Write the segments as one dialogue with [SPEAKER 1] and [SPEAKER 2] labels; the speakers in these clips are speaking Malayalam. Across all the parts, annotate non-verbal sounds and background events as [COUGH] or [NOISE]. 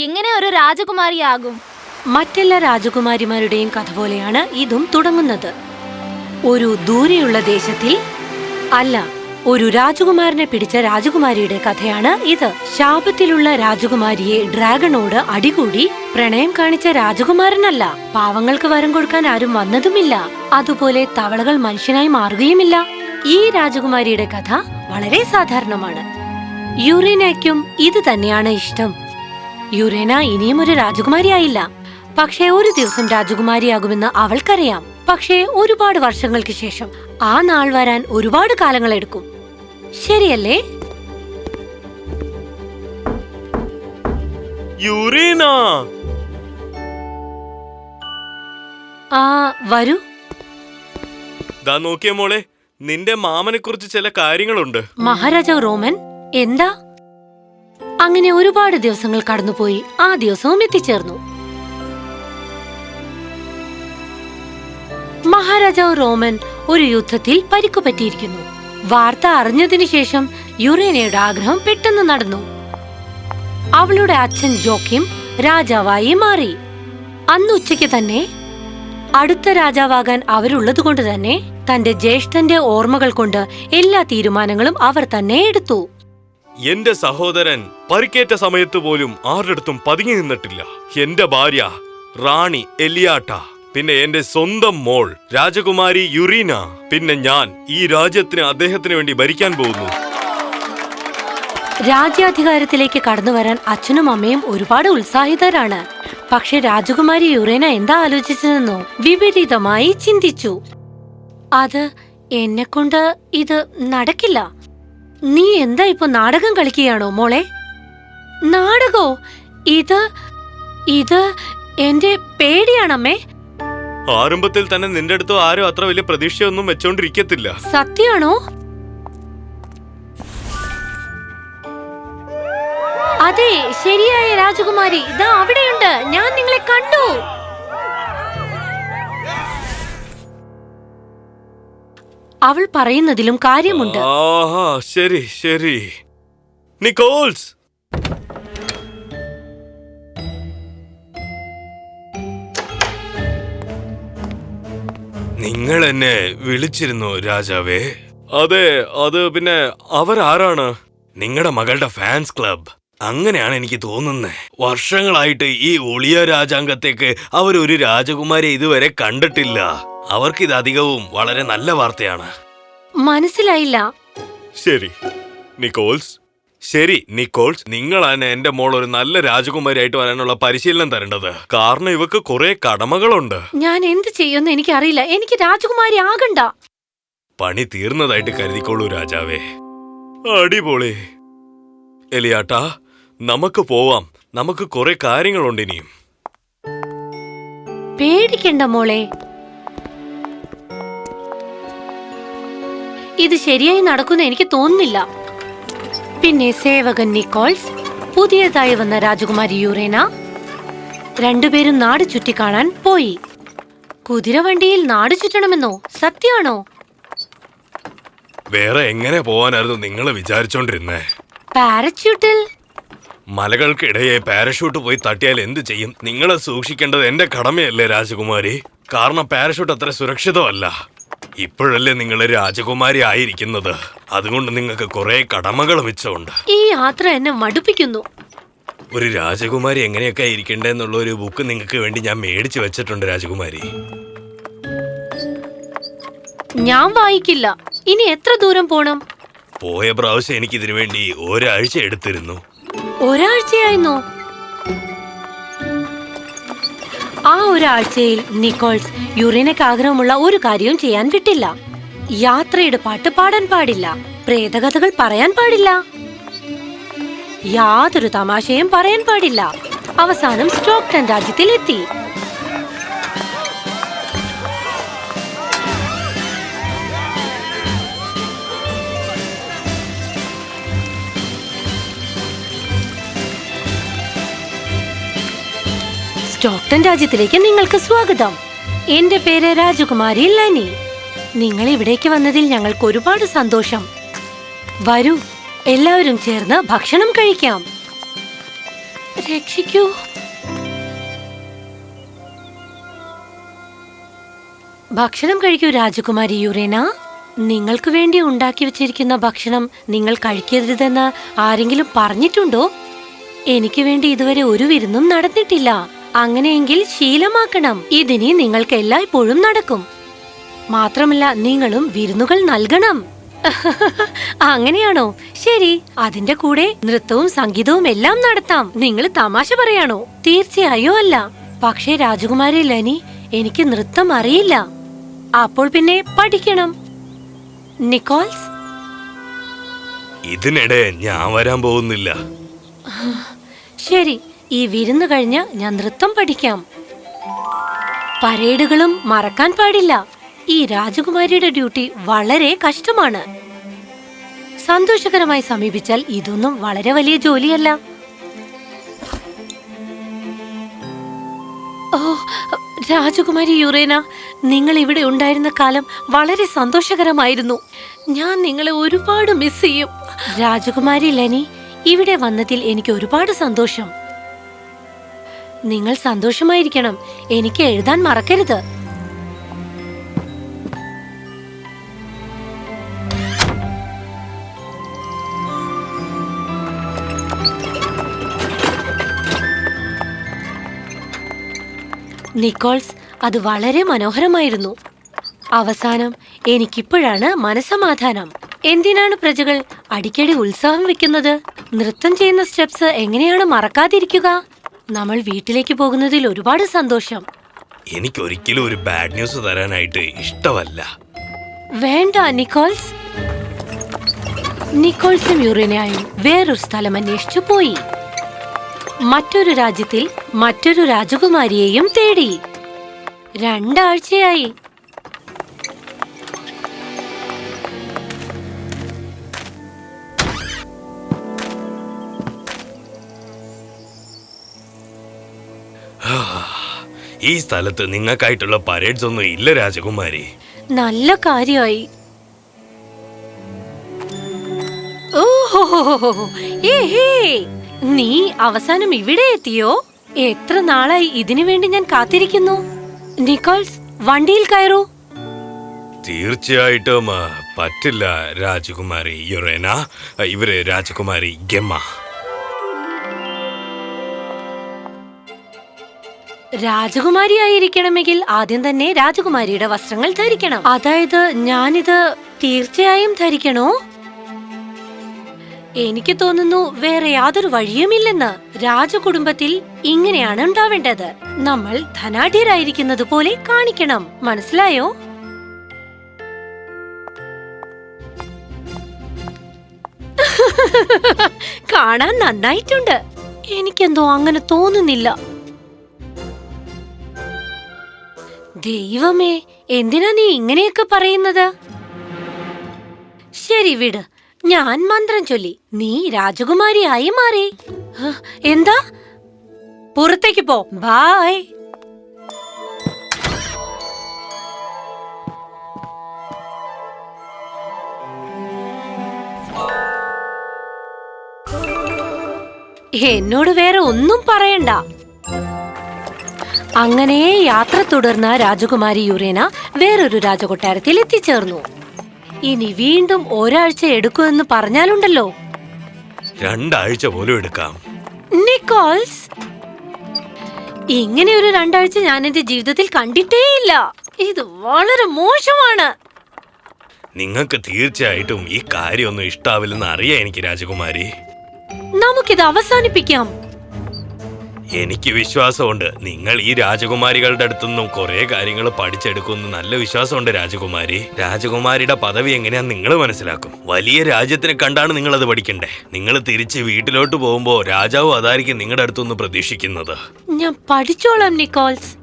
[SPEAKER 1] എങ്ങനെ ഒരു രാജകുമാരിയാകും?
[SPEAKER 2] മറ്റെല്ലാ രാജകുമാരിമാരുടെയും കഥ പോലെയാണ് ഇതും തുടങ്ങുന്നത്. ഒരു ദൂരെയുള്ള ദേശത്തിൽ അല്ല ഒരു രാജകുമാരനെ പിടിച്ച രാജകുമാരിയുടെ കഥയാണ് ഇത്. ശാപത്തിലുള്ള രാജകുമാരിയെ ഡ്രാഗണോട് അടികൂടി പ്രണയം കാണിച്ച രാജകുമാരനല്ല. പാവങ്ങൾക്ക് വരം കൊടുക്കാൻ ആരും വന്നതുമില്ല. അതുപോലെ തവളകൾ മനുഷ്യനായി മാറുകയുമില്ല. ഈ രാജകുമാരിയുടെ കഥ വളരെ സാധാരണമാണ്. യുറീനയ്ക്കും ഇത് തന്നെയാണ് ഇഷ്ടം. യുറേന ഇനിയും ഒരു രാജകുമാരിയായില്ല. പക്ഷേ ഒരു ദിവസം രാജകുമാരിയാകുമെന്ന് അവൾക്കറിയാം. പക്ഷേ ഒരുപാട് വർഷങ്ങൾക്ക് ശേഷം ആ നാൾ വരാൻ ഒരുപാട് കാലങ്ങൾ എടുക്കും. ശരിയല്ലേ?
[SPEAKER 3] യുറീന!
[SPEAKER 2] ആ വരൂ.
[SPEAKER 3] ദാ നോക്കിയ മോളെ നിന്റെ മാമനെ കുറിച്ച് ചില കാര്യങ്ങളുണ്ട്.
[SPEAKER 2] മഹാരാജാവ് റോമൻ എന്താ? അങ്ങനെ ഒരുപാട് ദിവസങ്ങൾ കടന്നുപോയി ആ ദിവസവും എത്തിച്ചേർന്നു. മഹാരാജാവ് റോമൻ ഒരു യുദ്ധത്തിൽ പരിക്കു പറ്റിയിരിക്കുന്നു. വാർത്ത അറിഞ്ഞതിനു ശേഷം യുറേനയുടെ ആഗ്രഹം പെട്ടെന്ന് നടന്നു. അവളുടെ അച്ഛൻ ജോക്കിം രാജാവായി മാറി. അന്ന് ഉച്ചയ്ക്ക് തന്നെ അടുത്ത രാജാവാകാൻ അവരുള്ളത് കൊണ്ട് തന്നെ തന്റെ ജ്യേഷ്ഠന്റെ ഓർമ്മകൾ കൊണ്ട് എല്ലാ തീരുമാനങ്ങളും അവർ തന്നെ എടുത്തു.
[SPEAKER 3] എന്റെ സഹോദരൻ പരിക്കേറ്റ സമയത്ത് പോലും ആരുടെടുത്തും പതുങ്ങി നിന്നിട്ടില്ല. എന്റെ ഭാര്യ റാണി എലിയാട്ട പിന്നെ എന്റെ സ്വന്തം മോൾ രാജകുമാരി യുറീന പിന്നെ ഞാൻ ഈ രാജ്യത്തിന് അദ്ദേഹത്തിന് വേണ്ടി ഭരിക്കാൻ പോകുന്നു.
[SPEAKER 2] രാജ്യാധികാരത്തിലേക്ക് കടന്നു വരാൻ അച്ഛനും അമ്മയും ഒരുപാട് ഉത്സാഹിതരാണ്. പക്ഷെ രാജകുമാരി യുറേന എന്താ ആലോചിച്ചതെന്നോ വിപരീതമായി ചിന്തിച്ചു. അത് എന്നെ കൊണ്ട് ഇത് നടക്കില്ല. നീ എന്താ ഇപ്പൊ നാടകം കളിക്കുകയാണോ മോളെ? നാടകോ? ഇത് ഇത് എന്റെ പേടിയാണമ്മേ.
[SPEAKER 3] ആരംഭത്തിൽ തന്നെ നിന്റെ അടുത്ത് ആരും അത്ര വലിയ പ്രതീക്ഷയൊന്നും വെച്ചോണ്ടിരിക്കത്തില്ല.
[SPEAKER 2] സത്യാണോ? അതെ ശരിയായ രാജകുമാരി ഇതാ അവിടെയുണ്ട്. ഞാൻ നിങ്ങളെ കണ്ടു. അവൾ പറയുന്നതിലും കാര്യമുണ്ട്.
[SPEAKER 3] ആഹാ ശരി ശരി. നിക്കോൾസ്! നിങ്ങൾ എന്നെ വിളിച്ചിരുന്നു രാജാവേ. അതെ അത് പിന്നെ അവരാരാണ് നിങ്ങളുടെ മകളുടെ ഫാൻസ് ക്ലബ്. അങ്ങനെയാണ് എനിക്ക് തോന്നുന്നത് വർഷങ്ങളായിട്ട് ഈ ഒളിയ രാജാംഗത്തേക്ക് അവരൊരു രാജകുമാരെ ഇതുവരെ കണ്ടിട്ടില്ല. അവർക്കിത് അധികവും വളരെ നല്ല വാർത്തയാണ്.
[SPEAKER 2] മനസ്സിലായില്ല.
[SPEAKER 3] ശരി നിക്കോൾസ്. ശരി നിക്കോൾസ് നിങ്ങളാണ് എന്റെ മോൾ ഒരു നല്ല രാജകുമാരിയായിട്ട് വരാനുള്ള പരിശീലനം തരേണ്ടത്. കാരണം ഇവക്ക് കുറെ കടമകളുണ്ട്.
[SPEAKER 2] ഞാൻ എന്ത് ചെയ്യുമെന്ന് എനിക്കറിയില്ല. എനിക്ക് രാജകുമാരി ആകണ്ട.
[SPEAKER 3] പണി തീർന്നതായിട്ട് കരുതിക്കോളൂ രാജാവേ. അടിപൊളി. എലിയാട്ടാ നമുക്ക് പോവാം. നമുക്ക് കുറെ കാര്യങ്ങളുണ്ട് ഇനിയും.
[SPEAKER 2] പേടിക്കണ്ട മോളെ. ഇത് ശരിയായി നടക്കുന്ന എനിക്ക് തോന്നുന്നില്ല. പിന്നെ സേവകൻ നിക്കോൾസ് പുതിയതായി വന്ന രാജകുമാരി യുറേന രണ്ടുപേരും നാട് ചുറ്റിക്കാണാൻ പോയി. കുതിരവണ്ടിയിൽ നാട് ചുറ്റണമെന്നോ? സത്യാണോ
[SPEAKER 3] വേറെ എങ്ങനെ പോവാനായിരുന്നു നിങ്ങൾ വിചാരിച്ചോണ്ടിരുന്നേ?
[SPEAKER 2] പാരച്യൂട്ടിൽ?
[SPEAKER 3] മലകൾക്കിടയെ പാരഷൂട്ട് പോയി തട്ടിയാൽ എന്ത് ചെയ്യും? നിങ്ങളെ സൂക്ഷിക്കേണ്ടത് എന്റെ കടമയല്ലേ രാജകുമാരി? കാരണം പാരഷൂട്ട് അത്ര സുരക്ഷിതമല്ല. ഇപ്പോഴല്ലേ നിങ്ങൾ രാജകുമാരി ആയിരിക്കുന്നത്. അതുകൊണ്ട് നിങ്ങൾക്ക് കുറെ കടമകൾ മിച്ചമുണ്ട്
[SPEAKER 2] ഈ യാത്ര എന്നെ മടുപ്പിക്കുന്നു.
[SPEAKER 3] ഒരു രാജകുമാരി എങ്ങനെയൊക്കെ ഇരിക്കണ്ടെന്നുള്ള ഒരു ബുക്ക് നിങ്ങൾക്ക് വേണ്ടി ഞാൻ മേടിച്ചു വെച്ചിട്ടുണ്ട് രാജകുമാരി.
[SPEAKER 2] ഞാൻ വായിക്കില്ല. ഇനി എത്ര ദൂരം പോണം?
[SPEAKER 3] പോയ പ്രാവശ്യം എനിക്ക് ഇതിനു വേണ്ടി ഒരാഴ്ച എടുത്തിരുന്നു.
[SPEAKER 2] ഒരാഴ്ചയായിരുന്നോ? ആ ഒരാഴ്ചയിൽ നിക്കോൾസ് യുറേനയ്ക്ക് ആഗ്രഹമുള്ള ഒരു കാര്യവും ചെയ്യാൻ വിട്ടില്ല. യാത്രയുടെ പാട്ട് പാടാൻ പാടില്ല. പ്രേതകഥകൾ പറയാൻ പാടില്ല. യാതൊരു തമാശയും പറയാൻ പാടില്ല. അവസാനം സ്റ്റോക്ടൺ രാജ്യത്തിൽ എത്തി സ്റ്റോക്ടൺ രാജ്യത്തിലേക്ക് നിങ്ങൾക്ക് സ്വാഗതം. എന്റെ പേര് രാജകുമാരി ലനി. നിങ്ങൾ ഇവിടേക്ക് വന്നതിൽ ഞങ്ങൾക്ക് ഒരുപാട് സന്തോഷം. വരൂ എല്ലാവരും ചേർന്ന് ഭക്ഷണം കഴിക്കാം. രക്ഷിക്കൂ. ഭക്ഷണം കഴിക്കൂ രാജകുമാരി യുറേന. നിങ്ങൾക്ക് വേണ്ടി ഉണ്ടാക്കി വെച്ചിരിക്കുന്ന ഭക്ഷണം നിങ്ങൾ കഴിക്കരുതെന്ന് ആരെങ്കിലും പറഞ്ഞിട്ടുണ്ടോ? എനിക്ക് വേണ്ടി ഇതുവരെ ഒരു വിരുന്നും നടന്നിട്ടില്ല. അങ്ങനെയെങ്കിൽ ശീലമാക്കണം. ഇതിനി നിങ്ങൾക്ക് എല്ലായ്പ്പോഴും നടക്കും. മാത്രമല്ല നിങ്ങളും വിരുന്നുകൾ നൽകണം. [LAUGHS] അങ്ങനെയാണോ? ശരി. അതിന്റെ കൂടെ നൃത്തവും സംഗീതവും എല്ലാം നടത്താം. നിങ്ങൾ തമാശ പറയാണോ? തീർച്ചയായും അല്ല. പക്ഷേ രാജകുമാരി ലനി എനിക്ക് നൃത്തം അറിയില്ല. അപ്പോൾ പിന്നെ പഠിക്കണം. നിക്കോൾസ്?
[SPEAKER 3] ഇതിനിടെ ഞാൻ വരാൻ പോകുന്നില്ല. [LAUGHS]
[SPEAKER 2] ശരി. ഈ വിരുന്ന് കഴിഞ്ഞ് ഞാൻ നൃത്തം പഠിക്കാം. പരേഡുകളും മറക്കാൻ പാടില്ല. ഈ രാജകുമാരിയുടെ ഡ്യൂട്ടി വളരെ കഷ്ടമാണ്. സന്തോഷകരമായി സമീപിച്ചാൽ ഇതൊന്നും വളരെ വലിയ ജോലിയല്ല. ഓ രാജകുമാരി യുറേന നിങ്ങൾ ഇവിടെ ഉണ്ടായിരുന്ന കാലം വളരെ സന്തോഷകരമായിരുന്നു. ഞാൻ നിങ്ങളെ ഒരുപാട് മിസ് ചെയ്യും. രാജകുമാരി ലനി ഇവിടെ വന്നതിൽ എനിക്ക് ഒരുപാട് സന്തോഷം. നിങ്ങൾ സന്തോഷമായിരിക്കണം. എനിക്ക് എഴുതാൻ മറക്കരുത്. നിക്കോൾസ് അത് വളരെ മനോഹരമായിരുന്നു. അവസാനം എനിക്കിപ്പോഴാണ് മനസമാധാനം. എന്തിനാണ് പ്രജകൾ അടിക്കടി ഉത്സാഹം വെക്കുന്നത്? നൃത്തം ചെയ്യുന്ന സ്റ്റെപ്സ് എങ്ങനെയാണ് മറക്കാതിരിക്കുക? നമ്മൾ വീട്ടിലേക്ക് പോകുന്നതിൽ ഒരുപാട് സന്തോഷം.
[SPEAKER 3] എനിക്ക് ഒരിക്കലും ഒരു ബാഡ് ന്യൂസ് തരാനായിട്ട് ഇഷ്ടമല്ല.
[SPEAKER 2] വേണ്ട നിക്കോൾസ്. നിക്കോൾസ് യുറേനയും വേറൊരു സ്ഥലം അന്വേഷിച്ചു പോയി. മറ്റൊരു രാജ്യത്തിൽ മറ്റൊരു രാജകുമാരിയെയും തേടി. രണ്ടാഴ്ചയായി.
[SPEAKER 3] ഈ സ്ഥലത്ത് നിങ്ങൾക്കായിട്ടുള്ള പരേഡ്സ് ഒന്നും ഇല്ല രാജകുമാരി.
[SPEAKER 2] നല്ല കാര്യമായി നീ അവസാനം ഇവിടെ എത്തിയോ? എത്ര നാളായി ഇതിനു വേണ്ടി ഞാൻ കാത്തിരിക്കുന്നു? നിക്കോൾസ് വണ്ടിയിൽ കയറൂ.
[SPEAKER 3] തീർച്ചയായിട്ടും പറ്റില്ല രാജകുമാരി യുറേന. ഇവർ രാജകുമാരി ഗമ്മ.
[SPEAKER 2] രാജകുമാരിയായിരിക്കണമെങ്കിൽ ആദ്യം തന്നെ രാജകുമാരിയുടെ വസ്ത്രങ്ങൾ ധരിക്കണം. അതായത് ഞാനിത് തീർച്ചയായും ധരിക്കണോ? എനിക്ക് തോന്നുന്നു വേറെ യാതൊരു വഴിയുമില്ലെന്ന് രാജകുടുംബത്തിൽ ഇങ്ങനെയാണ് ഉണ്ടാവേണ്ടത്. നമ്മൾ ധനാഢ്യരായിരിക്കുന്നത് പോലെ കാണിക്കണം. മനസ്സിലായോ? [LAUGHS] കാണാൻ നന്നായിട്ടുണ്ട്. എനിക്കെന്തോ അങ്ങനെ തോന്നുന്നില്ല. ദൈവമേ എന്തിനാ നീ ഇങ്ങനെയൊക്കെ പറയുന്നത്? ശരി വിട്. ഞാൻ മന്ത്രം ചൊല്ലി. നീ രാജകുമാരിയായി മാറി. എന്താ? പുറത്തേക്ക് പോ. ബായ്. എന്നോട് വേറെ ഒന്നും പറയണ്ട. അങ്ങനെ യാത്ര തുടർന്ന രാജകുമാരി യുറേന വേറൊരു രാജകൊട്ടാരത്തിൽ എത്തിച്ചേർന്നു. ഇനി വീണ്ടും ഒരാഴ്ച എടുക്കുമെന്ന് പറഞ്ഞാലുണ്ടല്ലോ.
[SPEAKER 3] രണ്ടാഴ്ച പോലും എടുക്കാം.
[SPEAKER 2] നിക്കോൾസ് ഇങ്ങനെ ഒരു രണ്ടാഴ്ച ഞാൻ എന്റെ ജീവിതത്തിൽ കണ്ടിട്ടേയില്ല. ഇത് വളരെ മോശമാണ്.
[SPEAKER 3] നിങ്ങൾക്ക് തീർച്ചയായിട്ടും ഈ കാര്യമൊന്നും ഇഷ്ടാവില്ലെന്ന് അറിയാം എനിക്ക് രാജകുമാരി.
[SPEAKER 2] നമുക്കിത് അവസാനിപ്പിക്കാം.
[SPEAKER 3] എനിക്ക് വിശ്വാസമുണ്ട്. നിങ്ങൾ ഈ രാജകുമാരികളുടെ അടുത്തുനിന്നും കുറെ കാര്യങ്ങൾ പഠിച്ചെടുക്കുമെന്ന് നല്ല വിശ്വാസമുണ്ട് രാജകുമാരി. രാജകുമാരിയുടെ പദവി എങ്ങനെയാ നിങ്ങൾ മനസ്സിലാക്കും? വലിയ രാജ്യത്തിനെ കണ്ടാണ് നിങ്ങൾ അത് പഠിക്കണ്ടേ? നിങ്ങൾ തിരിച്ച് വീട്ടിലോട്ട് പോകുമ്പോ രാജാവ് അതായിരിക്കും നിങ്ങളുടെ അടുത്തുനിന്ന് പ്രതീക്ഷിക്കുന്നത്.
[SPEAKER 2] ഞാൻ പഠിച്ചോളാം നിക്കോൾസ്.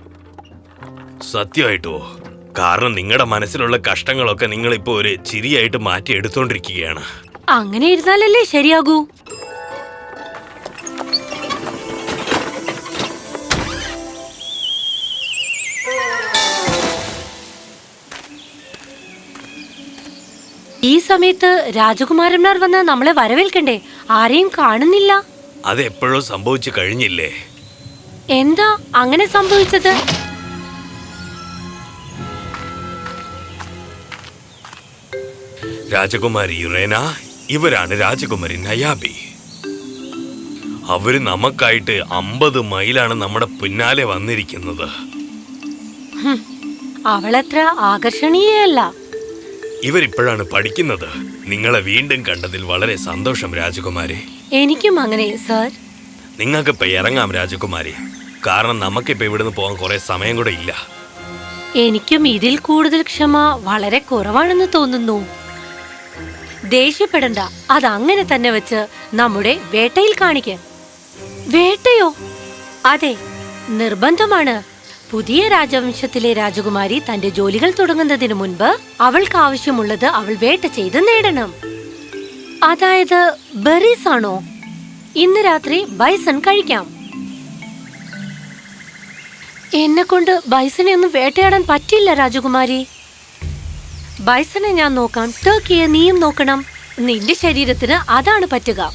[SPEAKER 3] സത്യമായിട്ടോ? കാരണം നിങ്ങളുടെ മനസ്സിലുള്ള കഷ്ടങ്ങളൊക്കെ നിങ്ങൾ ഇപ്പോ ഒരു ചിരിയായിട്ട് മാറ്റി എടുത്തോണ്ടിരിക്കുകയാണ്.
[SPEAKER 2] അങ്ങനെ ഇരുന്നാലല്ലേ ശരിയാകൂ? ഈ സമയത്ത് രാജകുമാരന്മാർ വന്ന് നമ്മളെ വരവേൽക്കണ്ടേ? ആരെയും കാണുന്നില്ല.
[SPEAKER 3] അത് എപ്പോഴോ സംഭവിച്ചു കഴിഞ്ഞില്ലേ?
[SPEAKER 2] എന്താ അങ്ങനെ സംഭവിച്ചത്?
[SPEAKER 3] രാജകുമാരി യുറേന ഇവരാണ് രാജകുമാരി നയാബി. അവർ നമുക്കായിട്ട് അമ്പത് മൈലാണ് നമ്മുടെ പിന്നാലെ വന്നിരിക്കുന്നത്.
[SPEAKER 2] അവളത്ര ആകർഷണീയല്ല
[SPEAKER 3] ഇവരിപ്പോഴാണ് പഠിക്കുന്നത്. നിങ്ങളെ വീണ്ടും കണ്ടതിൽ വളരെ സന്തോഷം രാജകുമാരി.
[SPEAKER 2] എനിക്കും അങ്ങനെ സർ.
[SPEAKER 3] നിങ്ങൾക്കിപ്പോ ഇറങ്ങാം രാജകുമാരി. കാരണം നമുക്കിപ്പോ ഇവിടുന്ന് പോകാൻ കുറെ സമയം കൂടെ ഇല്ല.
[SPEAKER 2] എനിക്കും ഇതിൽ കൂടുതൽ ക്ഷമ വളരെ കുറവാണെന്ന് തോന്നുന്നു. ദേഷ്യപ്പെടണ്ട. അത് അങ്ങനെ തന്നെ വെച്ച് നമ്മുടെ വേട്ടയിൽ കാണിക്കാൻ വേട്ടയോ? അതെ നിർബന്ധമാണ്. പുതിയ രാജവംശത്തിലെ രാജകുമാരി തന്റെ ജോലികൾ തുടങ്ങുന്നതിന് മുൻപ് അവൾക്ക് ആവശ്യമുള്ളത് അവൾ വേട്ട ചെയ്ത് നേടണം. അതായത് ബെറീസ് ആണോ? ഇന്ന് രാത്രി ബൈസൺ കഴിക്കാം. എന്നെ കൊണ്ട് ബൈസനെ ഒന്നും വേട്ടയാടാൻ പറ്റില്ല രാജകുമാരി. ബൈസനെ ഞാൻ നോക്കാം. ടർക്കിയെ നീയും നോക്കണം. നിന്റെ ശരീരത്തിന് അതാണ് പറ്റുക.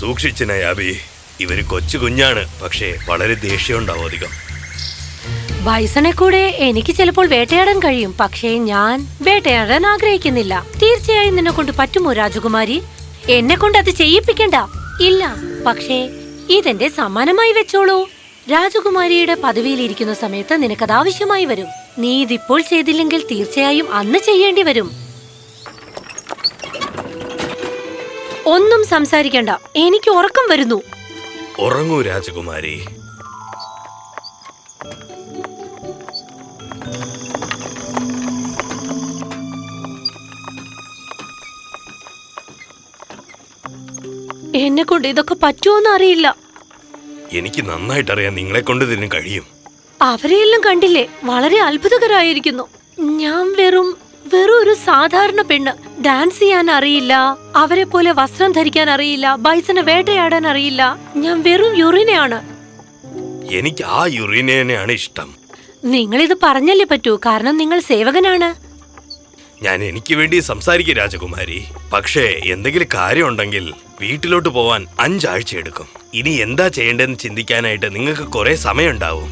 [SPEAKER 3] സൂക്ഷിച്ചു നയാബി ഇവർ കൊച്ചു കുഞ്ഞാണ്. പക്ഷേ വളരെ ദേഷ്യമുണ്ടാവും അധികം.
[SPEAKER 2] ബൈസനെ കൂടെ എനിക്ക് ചിലപ്പോൾ വേട്ടയാടാൻ കഴിയും പക്ഷേ ഞാൻ വേട്ടയാടാൻ ആഗ്രഹിക്കുന്നില്ല. തീർച്ചയായും നിന്നെ കൊണ്ട് പറ്റുമോ രാജകുമാരി? എന്നെ കൊണ്ട് അത് ചെയ്യിപ്പിക്കണ്ട. ഇല്ല പക്ഷേ ഇതെന്റെ സമ്മാനമായി വെച്ചോളൂ. രാജകുമാരിയുടെ പദവിയിൽ ഇരിക്കുന്ന സമയത്ത് നിനക്കത് ആവശ്യമായി വരും. നീ ഇതിപ്പോൾ ചെയ്തില്ലെങ്കിൽ തീർച്ചയായും അന്ന് ചെയ്യേണ്ടി വരും. ഒന്നും സംസാരിക്കണ്ട. എനിക്ക് ഉറക്കം വരുന്നു.
[SPEAKER 3] ഉറങ്ങൂ രാജകുമാരി.
[SPEAKER 2] എന്നെ കൊണ്ട് ഇതൊക്കെ പറ്റുമോന്ന് അറിയില്ല.
[SPEAKER 3] എനിക്ക് നന്നായിട്ട് അറിയാം നിങ്ങളെ കൊണ്ട് ഇതിന് കഴിയും.
[SPEAKER 2] അവരെയെല്ലാം കണ്ടില്ലേ? വളരെ അത്ഭുതകരായിരിക്കുന്നു. ഞാൻ വെറും വെറും ഒരു സാധാരണ പെണ്ണ്. ഡാൻസ് ചെയ്യാൻ അറിയില്ല അവരെ പോലെ വസ്ത്രം ധരിക്കാൻ അറിയില്ല ബൈസനെ വേട്ടയാടാൻ അറിയില്ല. ഞാൻ വെറും യുറിനയാണ്.
[SPEAKER 3] എനിക്ക് ആ യുറീനയാണ് ഇഷ്ടം.
[SPEAKER 2] നിങ്ങൾ ഇത് പറഞ്ഞല്ലേ പറ്റൂ? കാരണം നിങ്ങൾ സേവകനാണ്.
[SPEAKER 3] ഞാൻ എനിക്ക് വേണ്ടി സംസാരിക്കും രാജകുമാരി. പക്ഷേ എന്തെങ്കിലും കാര്യമുണ്ടെങ്കിൽ വീട്ടിലോട്ട് പോവാൻ അഞ്ചാഴ്ച എടുക്കും. ഇനി എന്താ ചെയ്യേണ്ടതെന്ന് ചിന്തിക്കാനായിട്ട് നിങ്ങൾക്ക് കുറെ സമയമുണ്ടാവും.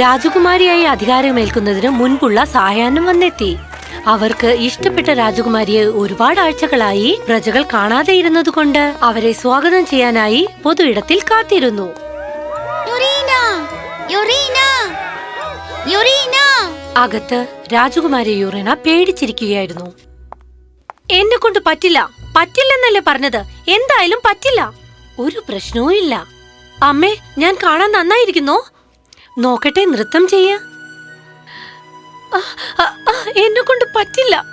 [SPEAKER 2] രാജകുമാരിയായി അധികാരമേൽക്കുന്നതിന് മുൻപുള്ള സായാഹ്നം വന്നെത്തി. അവർക്ക് ഇഷ്ടപ്പെട്ട രാജകുമാരിയെ ഒരുപാട് ആഴ്ചകളായി പ്രജകൾ കാണാതെ ഇരുന്നതുകൊണ്ട് അവരെ സ്വാഗതം ചെയ്യാനായി പൊതു ഇടത്തിൽ കാത്തിരുന്നു.
[SPEAKER 1] യുറീന യുറീന യുറീന.
[SPEAKER 2] അകത്ത് രാജകുമാരി യുറേന പേടിച്ചിരിക്കുകയായിരുന്നു. എന്നെ കൊണ്ട് പറ്റില്ല. പറ്റില്ലെന്നല്ലേ പറഞ്ഞത്. എന്തായാലും പറ്റില്ല. ഒരു പ്രശ്നവും ഇല്ല. അമ്മേ ഞാൻ കാണാൻ നന്നായിരിക്കുന്നു? നോക്കട്ടെ നൃത്തം ചെയ്യ. എന്നെ കൊണ്ട് പറ്റില്ല.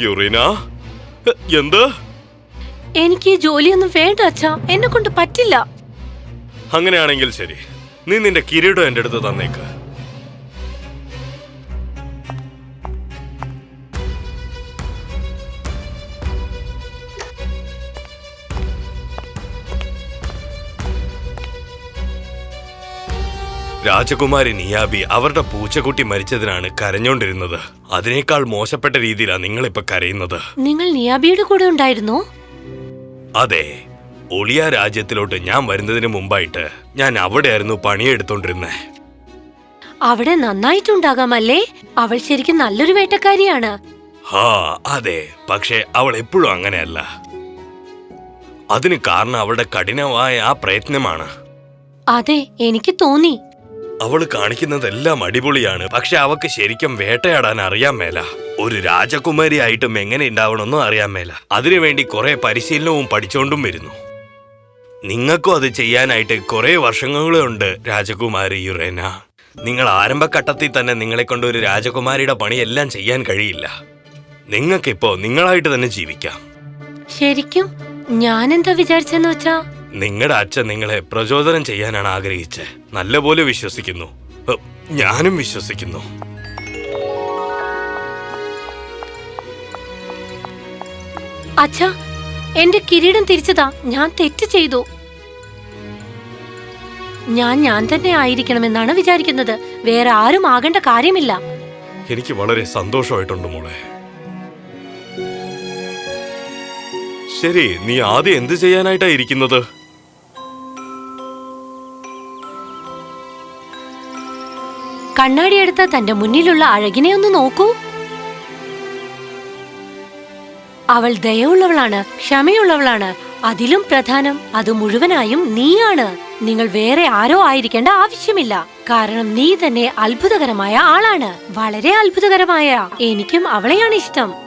[SPEAKER 3] യുറീന എ, എന്ത്?
[SPEAKER 2] എനിക്ക് ഈ ജോലിയൊന്നും വേണ്ട അച്ഛാ. എന്നെ കൊണ്ട് പറ്റില്ല.
[SPEAKER 3] അങ്ങനെയാണെങ്കിൽ ശരി. നീ നിന്റെ കിരീടം എന്റെ അടുത്ത് തന്നേക്ക്. രാജകുമാരി നിയാബി അവരുടെ പൂച്ചക്കുട്ടി മരിച്ചതിനാണ് കരഞ്ഞോണ്ടിരുന്നത്. അതിനേക്കാൾ മോശപ്പെട്ട രീതിയിലാണ് നിങ്ങളിപ്പോ കരയുന്നത്.
[SPEAKER 2] നിങ്ങൾ നിയാബിയുടെ കൂടെ ഉണ്ടായിരുന്നോ?
[SPEAKER 3] അതെ. ഒളിയ രാജ്യത്തിലോട്ട് ഞാൻ വരുന്നതിന് മുമ്പായിട്ട് ഞാൻ അവിടെയായിരുന്നു പണിയെടുത്തോണ്ടിരുന്നേ.
[SPEAKER 2] അവിടെ നന്നായിട്ടുണ്ടാകാമല്ലേ? അവൾ ശരിക്കും നല്ലൊരു വേട്ടക്കാരിയാണ്.
[SPEAKER 3] ഹാ അതെ. പക്ഷെ അവൾ എപ്പോഴും അങ്ങനെയല്ല. അതിന് കാരണം അവളുടെ കഠിനമായ ആ പ്രയത്നമാണ്.
[SPEAKER 2] അതെ എനിക്ക് തോന്നി.
[SPEAKER 3] അവൾ കാണിക്കുന്നതെല്ലാം അടിപൊളിയാണ്. പക്ഷെ അവക്ക് ശരിക്കും വേട്ടയാടാൻ അറിയാൻ മേല. ഒരു രാജകുമാരി ആയിട്ടും എങ്ങനെ ഉണ്ടാവണമെന്നും അറിയാൻ മേല. അതിനുവേണ്ടി കുറെ പരിശീലനവും പഠിച്ചോണ്ടും വരുന്നു. നിങ്ങൾക്കും അത് ചെയ്യാനായിട്ട് കുറെ വർഷങ്ങളുണ്ട് രാജകുമാരി യുറേന. നിങ്ങൾ ആരംഭഘട്ടത്തിൽ തന്നെ നിങ്ങളെ കൊണ്ട് ഒരു രാജകുമാരിയുടെ പണിയെല്ലാം ചെയ്യാൻ കഴിയില്ല. നിങ്ങൾക്കിപ്പോ നിങ്ങളായിട്ട് തന്നെ ജീവിക്കാം.
[SPEAKER 2] ശരിക്കും? ഞാൻ എന്താ വിചാരിച്ചെന്ന് വെച്ചാ?
[SPEAKER 3] നിങ്ങളുടെ അച്ഛൻ നിങ്ങളെ പ്രചോദനം ചെയ്യാനാണ് ആഗ്രഹിച്ചത് നല്ലപോലെ വിശ്വസിക്കുന്നു. ഞാനും വിശ്വസിക്കുന്നു.
[SPEAKER 2] അച്ഛാ എന്റെ കിരീടം തിരിച്ചതാ. ഞാൻ തെറ്റ് ചെയ്തു. ഞാൻ ഞാൻ തന്നെ ആയിരിക്കണമെന്നാണ് വിചാരിക്കുന്നത്. വേറെ ആരും ആകേണ്ട കാര്യമില്ല.
[SPEAKER 3] എനിക്ക് വളരെ സന്തോഷമായിട്ടുണ്ട് മോളെ. ശരി നീ ആദ്യം എന്ത് ചെയ്യാനായിട്ടാ ഇരിക്കുന്നത്?
[SPEAKER 2] എടുത്ത തന്റെ മുന്നിലുള്ള അഴകിനെ ഒന്ന് നോക്കൂ. അവൾ ദയവുള്ളവളാണ് ക്ഷമയുള്ളവളാണ്. അതിലും പ്രധാനം അത് മുഴുവനായും നീയാണ്. നിങ്ങൾ വേറെ ആരോ ആയിരിക്കേണ്ട ആവശ്യമില്ല. കാരണം നീ തന്നെ അത്ഭുതകരമായ ആളാണ്. വളരെ അത്ഭുതകരമായ. എനിക്കും അവളെയാണ് ഇഷ്ടം.